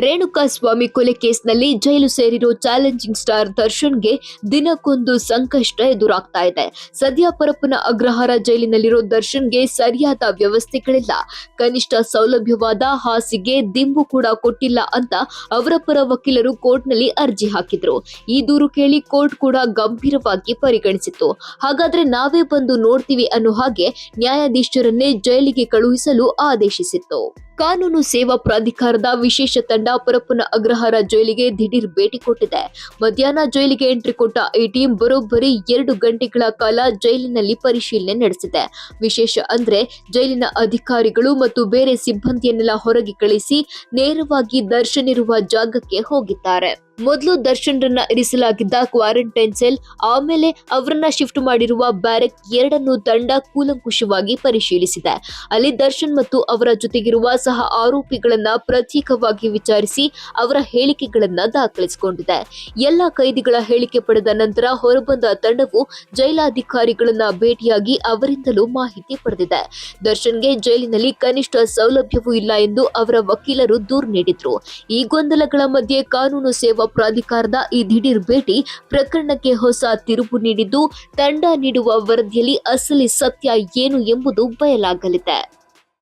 ರೇಣುಕಾ ಸ್ವಾಮಿ ಕೊಲೆ ಕೇಸ್ನಲ್ಲಿ ಜೈಲು ಸೇರಿರೋ challenging star ದರ್ಶನ್ಗೆ ದಿನಕ್ಕೊಂದು ಸಂಕಷ್ಟ ಎದುರಾಗ್ತಾ ಇದೆ. ಸದ್ಯ ಪರಪ್ಪನ ಅಗ್ರಹಾರ ಜೈಲಿನಲ್ಲಿರೋ ದರ್ಶನ್ಗೆ ಸರಿಯಾದ ವ್ಯವಸ್ಥೆಗಳಿಲ್ಲ. ಕನಿಷ್ಠ ಸೌಲಭ್ಯವಾದ ಹಾಸಿಗೆ ದಿಂಬು ಕೂಡ ಕೊಟ್ಟಿಲ್ಲ ಅಂತ ಅವರ ಪರ ವಕೀಲರು ಕೋರ್ಟ್ನಲ್ಲಿ ಅರ್ಜಿ ಹಾಕಿದ್ರು. ಈ ದೂರು ಕೇಳಿ ಕೋರ್ಟ್ ಕೂಡ ಗಂಭೀರವಾಗಿ ಪರಿಗಣಿಸಿತ್ತು. ಹಾಗಾದ್ರೆ ನಾವೇ ಬಂದು ನೋಡ್ತೀವಿ ಅನ್ನೋ ಹಾಗೆ ನ್ಯಾಯಾಧೀಶರನ್ನೇ ಜೈಲಿಗೆ ಕಳುಹಿಸಲು ಆದೇಶಿಸಿತ್ತು. ಕಾನೂನು ಸೇವಾ ಪ್ರಾಧಿಕಾರದ ವಿಶೇಷ ತಂಡ ಪರಪ್ಪನ ಅಗ್ರಹಾರ ಜೈಲಿಗೆ ದಿಢೀರ್ ಭೇಟಿ ಕೊಟ್ಟಿದೆ. ಮಧ್ಯಾಹ್ನ ಜೈಲಿಗೆ ಎಂಟ್ರಿ ಕೊಟ್ಟ ಈ ಟೀಮ್ ಬರೋಬ್ಬರಿ ಎರಡು ಗಂಟೆಗಳ ಕಾಲ ಜೈಲಿನಲ್ಲಿ ಪರಿಶೀಲನೆ ನಡೆಸಿದೆ. ವಿಶೇಷ ಅಂದ್ರೆ ಜೈಲಿನ ಅಧಿಕಾರಿಗಳು ಮತ್ತು ಬೇರೆ ಸಿಬ್ಬಂದಿಯನ್ನೆಲ್ಲ ಹೊರಗೆ ಕಳಿಸಿ ನೇರವಾಗಿ ದರ್ಶನ ಇರುವ ಜಾಗಕ್ಕೆ ಹೋಗಿದ್ದಾರೆ. ಮೊದಲು ದರ್ಶನ್ರನ್ನ ಇರಿಸಲಾಗಿದ್ದ ಕ್ವಾರಂಟೈನ್ ಸೆಲ್ ಆಮೇಲೆ ಅವರನ್ನ ಶಿಫ್ಟ್ ಮಾಡಿರುವ ಬ್ಯಾರೆಕ್ ಎರಡನ್ನು ತಂಡ ಕೂಲಂಕುಷವಾಗಿ ಪರಿಶೀಲಿಸಿದೆ. ಅಲ್ಲಿ ದರ್ಶನ್ ಮತ್ತು ಅವರ ಜೊತೆಗಿರುವ ಸಹ ಆರೋಪಿಗಳನ್ನ ಪ್ರತ್ಯೇಕವಾಗಿ ವಿಚಾರಿಸಿ ಅವರ ಹೇಳಿಕೆಗಳನ್ನ ದಾಖಲಿಸಿಕೊಂಡಿದೆ. ಎಲ್ಲ ಕೈದಿಗಳ ಹೇಳಿಕೆ ಪಡೆದ ನಂತರ ಹೊರಬಂದ ತಂಡವು ಜೈಲಾಧಿಕಾರಿಗಳನ್ನ ಭೇಟಿಯಾಗಿ ಅವರಿಂದಲೂ ಮಾಹಿತಿ ಪಡೆದಿದೆ. ದರ್ಶನ್ಗೆ ಜೈಲಿನಲ್ಲಿ ಕನಿಷ್ಠ ಸೌಲಭ್ಯವೂ ಇಲ್ಲ ಎಂದು ಅವರ ವಕೀಲರು ದೂರು ನೀಡಿದ್ರು. ಈ ಗೊಂದಲಗಳ ಮಧ್ಯೆ ಕಾನೂನು ಸೇವಾ ಪ್ರಾಧಿಕಾರದ ಈ ದಿಢೀರ್ ಭೇಟಿ ಪ್ರಕರಣಕ್ಕೆ ಹೊಸ ತಿರುಪು ನೀಡಿದ್ದು, ತಂಡ ನೀಡುವ ವರದಿಯಲ್ಲಿ ಅಸಲಿ ಸತ್ಯ ಏನು ಎಂಬುದು ಬಯಲಾಗಲಿದೆ.